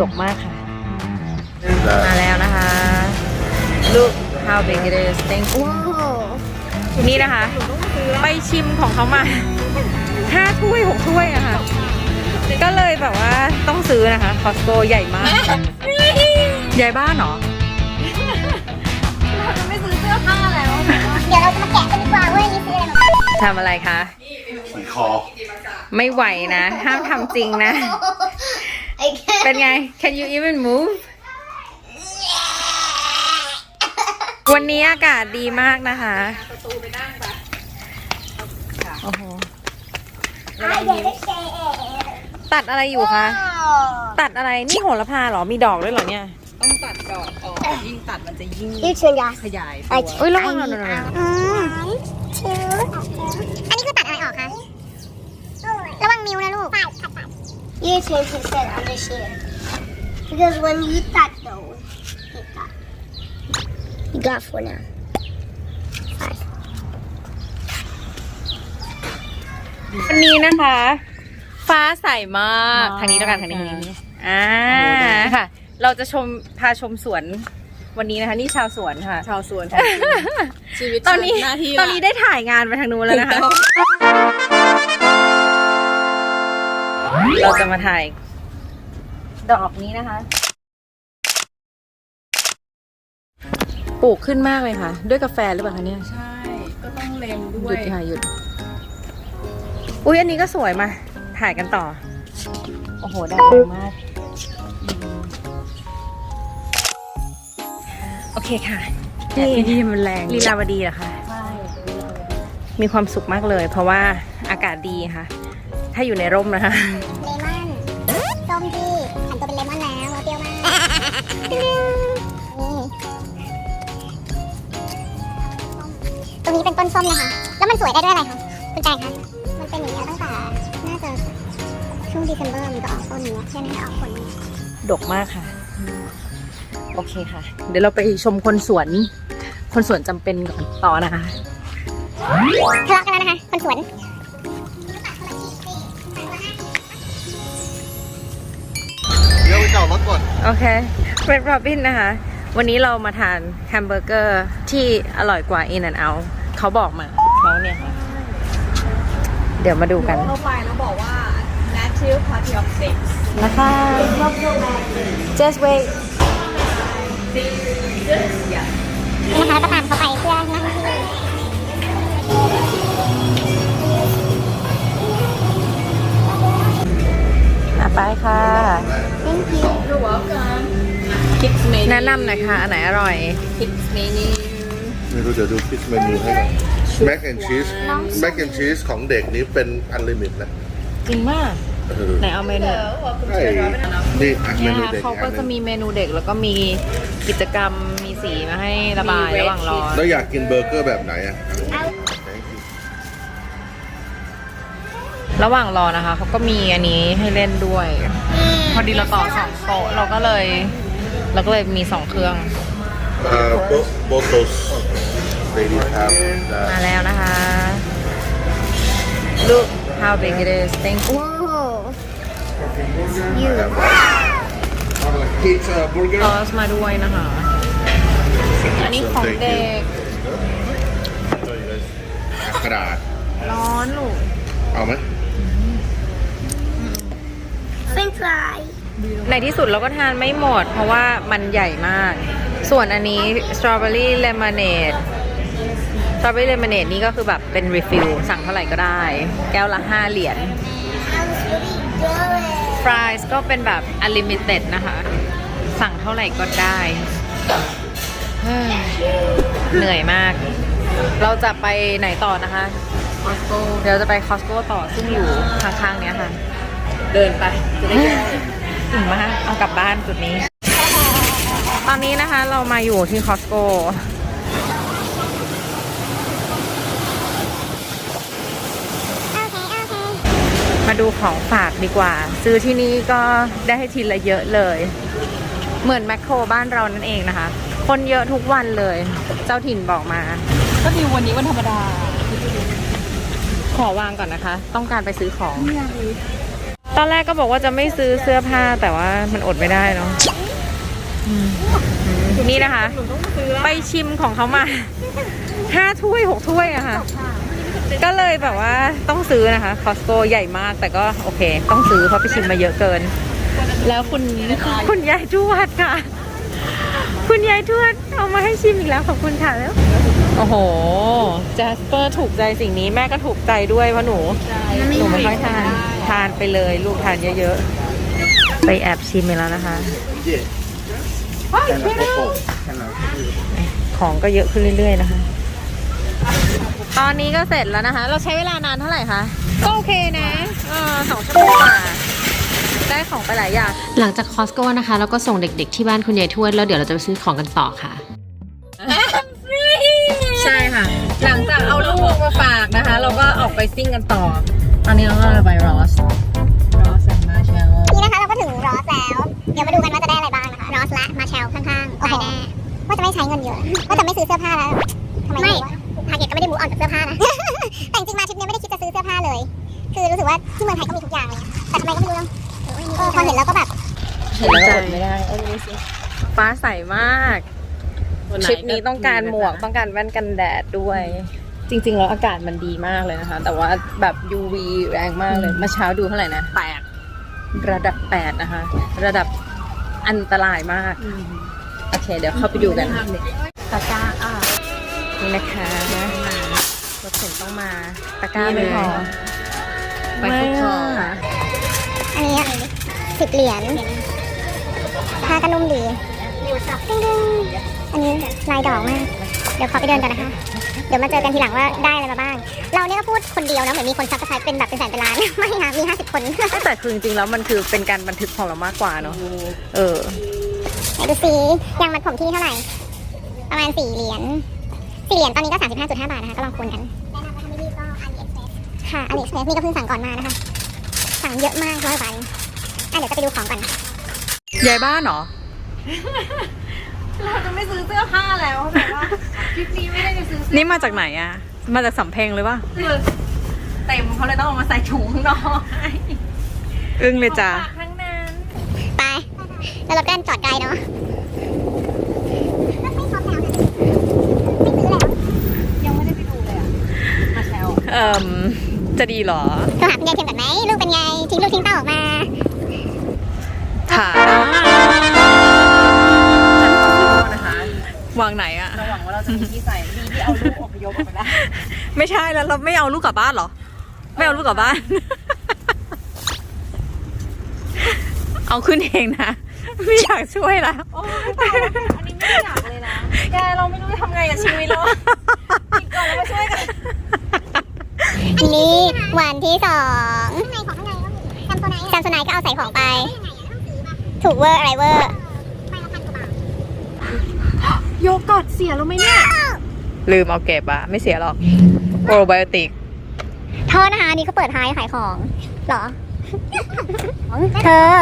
ดกมากค่ะ มาแล้วนะคะ look how big it is thank you นี่นะคะ ไปชิมของเขามาห้าถ้วยหกถ้วยอะค่ะ ก็เลยแบบว่าต้องซื้อนะคะคอสโกใหญ่มาก ใหญ่บ้านเหรอเดี๋ยวเราจะมาแกะกันดีกว่าเว้ยนี่ซื้ออะไรมาทำอะไรคะขี่คอ ไม่ไหวนะ ห้ามทำจริงนะ ไอ้แค่เป็นไง Can you even move วันนี้อากาศดีมากนะคะโอ้โหไอ้เด็กไม่แกะตัดอะไรอยู่คะตัดอะไร นี่โหระพาเหรอ มีดอกด้วยเหรอเนี่ย ต้องตัดดอกออก ยิ่งตัดมันจะยิ่งยืดเชิญยาขยายไอ้ตัวเอ้ยระวังหน่อยหน่อยหน่อยอืมชื่ออันนี้คือตัดอะไรออกคะ ระวังนิ้วนะลูกตัดตั ดตัดยืดเชิญ instead on the shear because when you cut those you got you got four now five วันนี้นะคะ ฟ้าใสมาก ทางนี้แล้วกันทางนี้ทางนี้อ่าค่ะ เราจะชมพาชมสวนวันนี้นะคะ นี่ชาวสวนค่ะ ชาวสวนของจริงชีวิตตอนนี้หน้าที่ตอนนี้ได้ถ่ายงานไปทางนู้นแล้วนะคะ เราจะมาถ่าย ดอกนี้นะคะ ปลูกขึ้นมากเลยค่ะ ด้วยกาแฟหรือเปล่าคะเนี่ย ใช่ ก็ต้องเล็งด้หวยุย ดค่ะหยุด อุ้ยอันนี้ก็สวยมา ถ่ายกันต่อ โอ้โหได้ดีมากอืมโอเคค่ะนี่ที่มันแรงลีลาวดีเหรอคะ ใช่มีความสุขมากเลย เพราะว่าอากาศดีค่ะ ถ้าอยู่ในร่มนะคะเลมอนส้มที่ผันตัวเป็นเลมอนแล้วเปรี้ยวมากนี่ตรงนี้เป็นต้นส้มนะคะ แล้วมันสวยได้ด้วยอะไรคะคุณแจงคะมันเป็นอย่างนี้ยตั้งแต่น่าจะช่วงเดซ ember มันก็ออกต้นอย่างเนี้ยใช่ไหมคะออกผลอย่างเงี้ยดกมากค่ะ โอเคค่ะ เดี๋ยวเราไปชมคนสวน คนสวนจำเป็นก่อนต่อนะคะทะเลาะกันแล้วนะคะ คนสวน โอเคเรด r ร b บินนะคะ วันนี้เรามาทานแฮมเบอร์เกอร์ที่อร่อยกว่า In and Out เขาบอกมาเขาเนี่ยค่ะ เดี๋ยวมาดูกันเข้าไปแล้วบอกว่า native party of six นะคะ just wait นะคะแล้วก็ตามเขาไปเพื่อนักท่องเที่ ไปค่ะ You're welcome kids menu แนะนำหน่อยค่ะ อันไหนอร่อย kids menu ไม่รู้เดี๋ยวดูคิสเมนูให้หน่อยแม็กแอนชีสแม็กแอนชีสของเด็กนี้เป็นอันลิมิตนะจริงมาก เออไหนเอาเมนู ใช่นี่อะเมเนี่ยนูค่ะเด็กเขาอีกก็อันหจะนึ่งมีเมนูเด็กแล้วก็มีกิจกรรมมีสีมาให้ระบายมีระหว่างรอ แล้วอยากกินเบอร์เกอร์แบบไหนอะ ระหว่างรอนะคะเขาก็มีอันนี้ให้เล่นด้วย พอดีเราต่อสองโต๊ะเราก็เลย เราก็เลยมีสองเครื่องเอ่อโบโตสเบบี้ครับมาแล้วนะคะ look how big it is thank you พิซซ่าบูร์เกอซอร์สมาด้วยนะคะ อันนี้ของเด็ก กระดาษร้อนลูกเอาไหมเฟรนฟรายในที่สุดเราก็ทานไม่หมด เพราะว่ามันใหญ่มาก ส่วนอันนี้สตรอเบอรี่เลมอนเนดสตรอเบอรี่เลมอนเนดนี่ก็คือแบบเป็นรีฟิลสั่งเท่าไหร่ก็ได้ แก้วละ5เหรียญฟรายส์ก็เป็นแบบ unlimited นะคะ สั่งเท่าไหร่ก็ได้เฮ้ยเหนื่อยมาก เราจะไปไหนต่อนะคะ Costco เดี๋ยวจะไปคอสโก้ต่อซึ่งอยู่ข้างๆเนี้ยค่ะ เดินไปจะได้ย่อยถึงมากเอากลับบ้านจุดนี้ ตอนนี้นะคะเรามาอยู่ที่คอสโก้โอเคโอเคมาดูของฝากดีกว่า ซื้อที่นี่ก็ได้ให้ทีละเยอะเลย เหมือนแมคโครบ้านเรานั่นเองนะคะ คนเยอะทุกวันเลย เจ้าถิ่นบอกมา ก็ดีวันนี้วันธรรมดา ขอวางก่อนนะคะ ต้องการไปซื้อของ ตอนแรกก็บอกว่าจะไม่ซื้อเสื้อผ้าแต่ว่ามันอดไม่ได้เนาะอืมนี่นะคะ ไปชิมของเขามาห้าถ้วยหกถ้วยอะค่ะ ก็เลยแบบว่าต้องซื้อนะคะคอสโกใหญ่มากแต่ก็โอเค ต้องซื้อเพราะไปชิมมาเยอะเกิน แล้วคุณคุณยายทวดค่ะ คุณยายทวดเอามาให้ชิมอีกแล้วขอบคุณค่ะแล้วโอ้โหแจสเปอร์ถูกใจสิ่งนี้แม่ก็ถูกใจด้วยเพราะหนูหนูไม่ค่อยทาน ทานไปเลย ลูกทานเยอะๆ ไปแอบชิมไปแล้วนะคะ ของก็เยอะขึ้นเรื่อยๆนะคะ ตอนนี้ก็เสร็จแล้วนะคะ เราใช้เวลานานเท่าไหร่คะ ก็โอเคนะเออสองชั่วโมงกว่าได้ของไปหลายอย่าง หลังจากคอสโก้นะคะ แล้วก็ส่งเด็กๆที่บ้านคุณยายทวด แล้วเดี๋ยวเราจะไปซื้อของกันต่อค่ะ ใช่ค่ะ หลังจากเอาลูกมาฝากนะคะ เราก็ออกไปซิ่งกันต่อ ตอนนี้เราก็ไปรอสรอสแอนมาเชลนี่นะคะเราก็ถึงรอสแล้ว เดี๋ยวมาดูกันว่าจะได้อะไรบ้างนะคะ รอสและมาเชลข้างๆตายแน่ว่าจะไม่ใช้เงินเยอะว่าจะไม่ซื้อเสื้อผ้าแล้วทำไมไม่ทาร์เก็ตก็ไม่ได้มูออนกับเสื้อผ้านะ แต่จริงๆมาทริปนี้ไม่ได้คิดจะซื้อเสื้อผ้าเลย คือรู้สึกว่าที่เมืองไทยก็มีทุกอย่างเลย แต่ทำไมก็ไม่รู้เนาะเออพอเห็นแล้วก็แบบเห็นแล้วอดไม่ได้เออนี่สิฟ้าใสมากทริปนี้ต้องการหมวกต้องการแว่นกันแดดด้วย จริง ๆ แล้วอากาศมันดีมากเลยนะคะ แต่ว่าแบบ UV แรงมากเลยเมื่อเช้าดูเท่าไหร่นะแปดระดับแปดนะคะ ระดับอันตรายมาก โอเค เดี๋ยวเข้าไปดูกันตะกร้าอะนี่นะคะรถเข็นต้องมาตะกร้าไม่พอไปฟุตซอลไม่ะอันนี้สิบเหรียญผ้าก็นุ่มดีดึงๆอันนี้ลายดอกมาก เดี๋ยวขอไปเดินกันนะคะ เดี๋ยวมาเจอกันทีหลังว่าได้อะไรมาบ้าง เราเนี่ยก็พูดคนเดียวนะเหมือนมีคนซับสไครป์เป็นแบบเป็นแสนเป็นล้าน ไม่ค่ะมีห้าสิบคนแต่คือจริงๆแล้วมันคือเป็นการบันทึกของเรามากกว่าเนาะเออไหนดูซิยางมัดผมที่เท่าไหร่ ประมาณสี่เหรียญสี่เหรียญตอนนี้ก็สามสิบห้าจุดห้าบาทนะคะก็ลองคูณกันค่ะอ l ิ e เ p สนี่ก็เพิ่งสั่งก่อนมานะคะ สั่งเยอะมากร้อยกว่าเองอะเดี๋ยวจะไปดูของก่อนยายบ้านเหรอ เราจะไม่ซื้อเสื้อผ้าแล้วแต่ว่าทริปนี้ไม่ได้จะซื้อเสื้อนี่มาจากไหนอะมาจากสำเพ็งเลยปะเต็มเขาเลยต้องเอามาใส่ถุงข้างนอกอึ้งเลยจ้าข้างนั้น ไป แล้วรถก็จอดไกลเนาะไม่ครบแล้วนะไม่ซื้อแล้วยังไม่ได้ไปดูเลยอะ มาแชลเอ่มจะดีเหรอโทรหาคุณยายเทียมก่อนไหม ลูกเป็นไง ทิ้งลูกทิ้งเต้าออกมา ถาม วางไหนอะเราหวังว่าเราจะมีที่ใส่ดีที่เอาลูกอพยพออกไปได้ไม่ใช่แล้วเราไม่เอาลูกกลับบ้านเหรอ ไม่เอาลูกกลับบ้าน เอาขึ้นเองนะ ไม่อยากช่วยละโอ้ยเปล่าอันนี้ไม่อยากเลยนะ แกเราไม่รู้จะทำไงกับชีวิตแล้วอีกก่อนเรามาช่วยกันนี่วันที่สองข้างในของข้างในก็มีแซมโซไนท์ก็เอาใส่ของไป ถูกเวอร์อะไรเวอร์ โยเกิร์ตเสียแล้วไหมเนี่ย ลืมเอาเก็บอะไม่เสียหรอกโปรไบโอติกโทษนะคะอันนี่เขาเปิดท้ายขายของเหรอ เธอ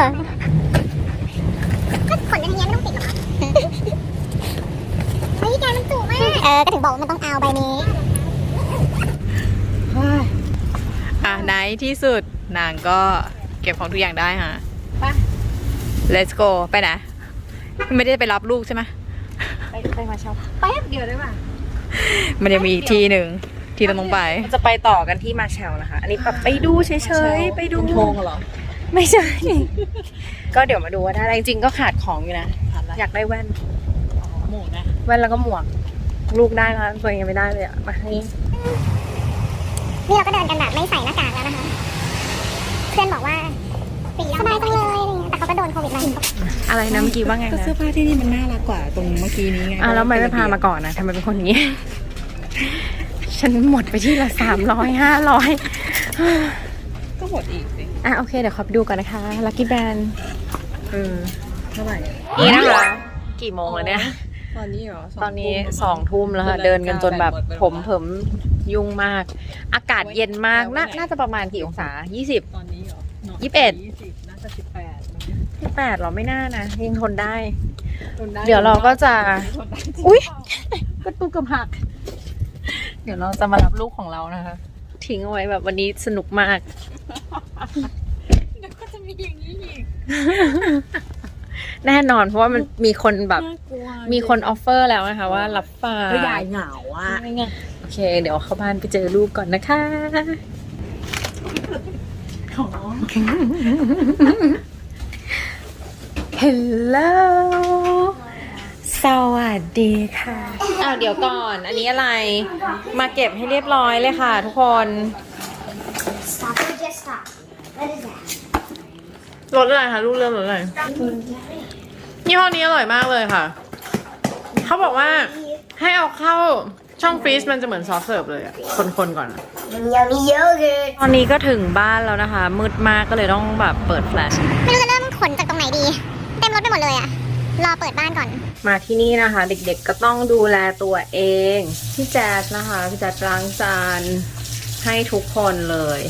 ก็ขนอันนี้ไม่ต้องติดหรอเฮ้ยแกมันจุมาก เออ ก็ถึงบอกว่ามันต้องเอาใบนี้ อะไหนที่สุดนางก็เก็บของทุกอย่างได้ฮะไป let's go ไปไหนไม่ได้ไปรับลูกใช่ไหม ไปมาเช้าแป๊บเดียวได้ป่ะมันยังมีอีกที่หนึ่งที่เราต้องไปจะไปต่อกันที่มาแชลนะคะ อันนี้แบบไปดูเฉยๆ ไปดู โทงเหรอ ไม่ใช่ ก็เดี๋ยวมาดูว่าได้อะไรจริงๆก็ขาดของอยู่นะอยากได้แว่น หมูนะ แว่นแล้วก็หมวก ลูกได้แล้วตัวเองยังไม่ได้เลยอะมาให้นี่เราก็เดินกันแบบไม่ใส่หน้ากากแล้วนะคะ เพื่อนบอกว่าสบายจังเลย นโควิดมาอะไรนะเมื่อกี้ว่าไงก็นะเสื้อผ้าที่นี่มันน่ารักกว่าตรงเมื่อกี้นี้ไงอะแล้วทำไมไม่พามาก่อนนะทำไมเป็นคนอย่างนี้ ฉันหมดไปที่ละสามร้อยห้าร้อยก็หมดอีกสิอะโอเคเดี๋ยวขอไปดูกันนะคะลั c กี้แบนเออเท่าไหร่นี่นะคะกี่โมงแล้วเนี่ย ตอนนี้เหรอตอนนี้สองทุ่มแล้วค่ะเดินกันจนแบบผมเผิมยุ่งมาก อากาศเย็นมาก น่าน่าจะประมาณกี่องศา 20 ตอนนี้เหรอยี่สิบเอ็ด ยี่สิบน่าจะสิบแปด 18หรอไม่น่านะยังทนได้ทนไเดี๋ยวเราก็จะทนได้อุ๊ยประตูกระหัก เดี๋ยวเราจะมารับลูกของเรานะคะ ทิ้งเอาไว้แบบวันนี้สนุกมากมีอย่างนี้อีกแน่นอนเพราะว่ามันมีคนแบบน่ากลัวมีคนออฟเฟอร์แล้วนะคะ ว่ารับฝากก็ยายเหงาอะไม่ไงโอเค เดี๋ยวเข้าบ้านไปเจอลูกก่อนนะคะฮัลโหลสวัสดีค่ะอ้าวเดี๋ยวก่อน อันนี้อะไร มาเก็บให้เรียบร้อยเลยค่ะทุกคน Stop or just stop. What is that? รสอะไรคะลูกเริ่มรสอะไรยี่ห้อนี้อร่อยมากเลยค่ะ เขาบอกว่าให้เอาเข้าช่องฟรีซมันจะเหมือนซอสเสิร์ฟเลยอะคนๆก่อนอะ Yummy yogurt. ตอนนี้ก็ถึงบ้านแล้วนะคะ มืดมากก็เลยต้องแบบเปิดแฟลช ไม่รู้จะเริ่มขนจากตรงไหนดีเต็ม รถไปหมดเลยอะรอเปิดบ้านก่อน มาที่นี่นะคะ เด็กๆก็ต้องดูแลตัวเอง พี่แจ๊ดนะคะพี่แจ๊ดล้างจานให้ทุกคนเลย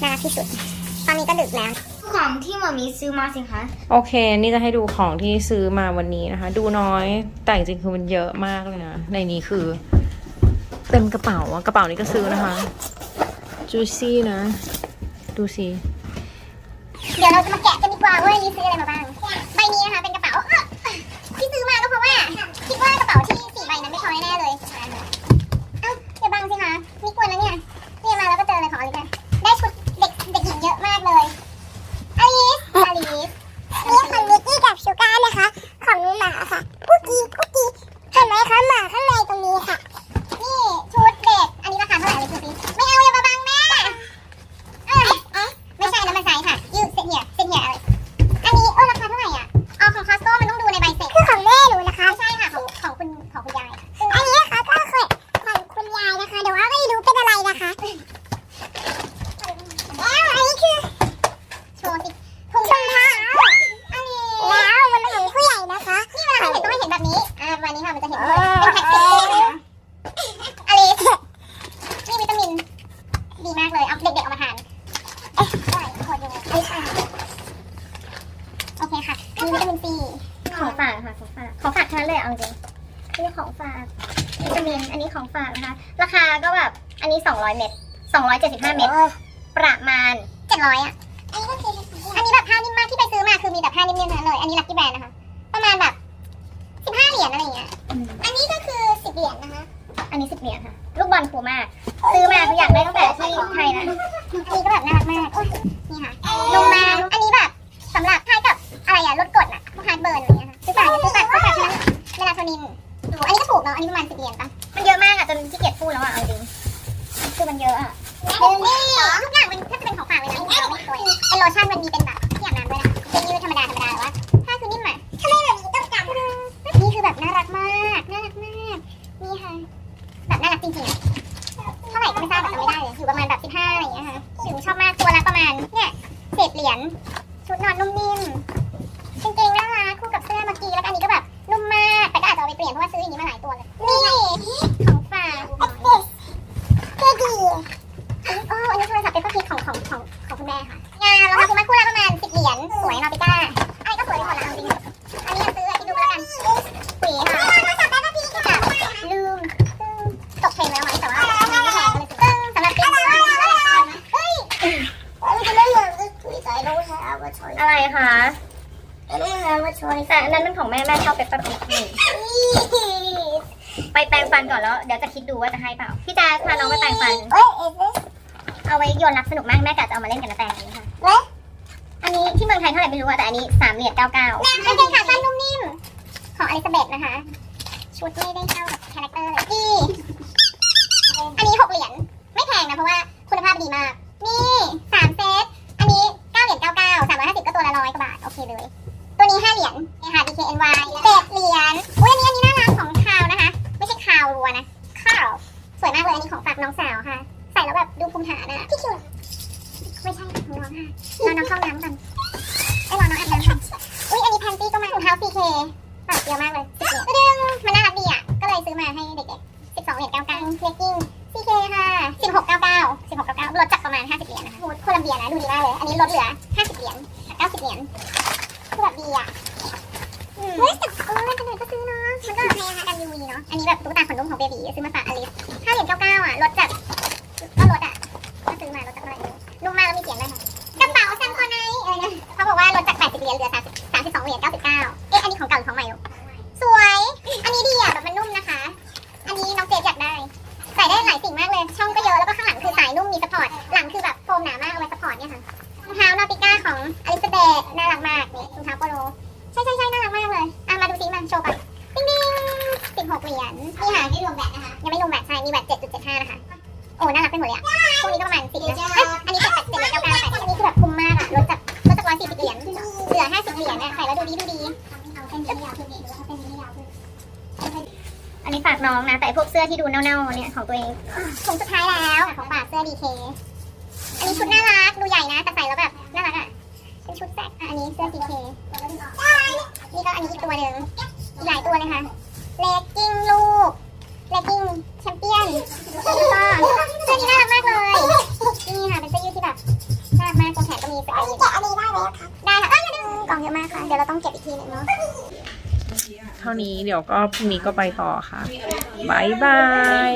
น่ารักที่สุด ตอนนี้ก็ดึกแล้ว ของที่หมอมีซื้อมาสิคะ โอเค นี่จะให้ดูของที่ซื้อมาวันนี้นะคะ ดูน้อยแต่จริงๆคือมันเยอะมากเลยนะ ในนี้คือ เต็มกระเป๋าอะกระเป๋านี้ก็ซื้อนะคะจูซี่นะ ดูสิ เดี๋ยวเราจะมาแกะกันดีกว่าว่านี่ซื้ออะไรมาบ้าง ใบนี้ 75 เม็ดประมาณ 700อะ อันนี้ก็คืออันนี้แบบผ้านิ่มมากที่ไปซื้อมาคือมีแต่ผ้านิ่มๆทั้งนั้นเลย อันนี้ลักกี้แบรนด์นะคะ ประมาณแบบ 15 เหรียญอะไรอย่างเงี้ย อันนี้ก็คือ 10 เหรียญนะคะ อันนี้ 10 เหรียญค่ะ ลูกบอลคูมาซื้อมาคืออยากได้ตั้งแต่ที่ไทยนะ อันนี้ก็แบบน่ารักมากนี่ค่ะลงมาอันนี้แบบสำหรับทายกับอะไรอะลดกดอะพวกฮาร์ดเบิร์นอะไรอย่างเงี้ยค่ะซื้อฝากซื้อฝากซื้อฝากทั้งนั้นเมลาโทนินอันนี้ก็ถูกเนาะ อันนี้ประมาณสิบเหรียญปะมันเยอะมากอะจนขี้เกียจพูดแล้วอะเอาจริง คือมันเยอะอะ ทุกอย่างมันแทบจะเป็นของฝากเลยนะไม่เคยเป็นโลชั่นมันมีเป็นแบบที่อาบน้ำด้วยนะเป็นยืดธรรมดาธรรมดาแต่ว่าผ้าคือนิ่มอะทำไมแบบนี้ต้องจำนี่คือแบบน่ารักมาก น่ารักมากนี่ค่ะแบบน่ารักจริงๆอะเท่าไหร่ก็ไม่ทราบแบบจำไม่ได้เลยอยู่ประมาณแบบสิบห้าอะไรอย่างเงี้ยค่ะหนูชอบมากตัวละประมาณเนี่ยเศษเหรียญชุดนอนนุ่มนิ่มกางเกงน่ารักคู่กับเสื้อเมื่อกี้แล้วอันนี้ก็แบบนุ่มมากแต่ก็อาจจะเอาไปเปลี่ยนเพราะว่าซื้ออย่างนี้มาหลายตัวเลย นี่ของฝากเท่ดีอ๋ออันนี้โทรศัพท์เป็นข้อคิดของของของของคุณแม่ค่ะ งานเราทำคุณแม่คู่ละประมาณสิบเหรียญ สวยนาปิก้าไอ้ก็สวยไปหมดแล้วจริงๆอันนี้ยังซื้อให้ดูแล้วกันหวีค่ะกับลืมซึ่งตกเทรนด์แล้วไหมแต่ว่าไม่แพงเลยซึ่งสำหรับปิ๊กซื้อเฮ้ย อะไรคะ แต่อันนั้นเป็นของแม่แม่ชอบเปปเปอร์พิกนี่ไปแปรงฟันก่อนแล้วเดี๋ยวจะคิดดูว่าจะให้เปล่า พี่แจ๊คพาน้องไปแปรงฟัน เอาไว้โยนรับสนุกมากแม่กะจะเอามาเล่นกันนะแตงนี้ค่ะอันนี้ที่เมืองไทยเท่าไหร่ไม่รู้อะแต่อันนี้สามเหรียญเก้าเก้ากางเกงขาสั้นนุ่มนิ่ม ของอลิซาเบธนะคะ ชุดไม่ได้เข้ากับคาแรคเตอร์เลยนี่ บสองเค้กิ้ง CK ค่ะสิบหกเก้าเก้าสิบหกเก้าเก้าลดจากประมาณห้าสิบเหรียญนะคะฮูดโคลัมเบียนะ ดูดีมากเลย อันนี้ลดเหลือห้าสิบเหรียญจากเก้าสิบเหรียญคือแบบดีอะเฮ้ยแต่เออขนาดก็ซื้อเนาะ มันก็แพงค่ะกันยูวีเนาะ อันนี้แบบตุ๊กตาขนนุ่มของเบบีซื้อมาฝากอลิสห้าเหรียญเก้าเก้าอะลดจากก็ลดอะก็ซื้อมาลดจากเท่าไหร่นุ่มมากแล้วมีเสียงด้วยค่ะกระเป๋าแซมคอนไนยญเหลือ30 32เหรียญ99เอ๊ะอันนี้ของเก่าหรือของใหม่ ช่องก็เยอะแล้วก็ข้างหลังคือสายนุ่มมีสปอร์ต หลังคือแบบโฟมหนามากเอาไว้สปอร์ตเนี่ยค่ะรองเท้านอติก้าของอลิซาเบธนะ ของตัวเองถุงสุดท้ายแล้วของฝากเสื้อดีเคอันนี้ชุดน่ารักดูใหญ่นะ แต่ใส่แล้วแบบน่ารักอะเป็นชุดแซกอะอันนี้เสื้อดีเคนี่ก็อันนี้อีกตัวหนึ่งอีกหลายตัวเลยค่ะเลกกิ้งลูกเลกกิ้งแชมเปี้ยนแล้วก็เสื้อนี้น่ารักมากเลยนี่ค่ะเป็นเสื้อยืดที่แบบน่ารักมากตรงแขนก็มีสกายยืดแกะอันนี้ได้ไหมได้ค่ะเอ้ยอย่าดึงกล่องเยอะมากค่ะเดี๋ยวเราต้องเก็บอีกทีหนึงเนาะ เท่านี้เดี๋ยวก็พรุ่งนี้ก็ไปต่อค่ะบายบาย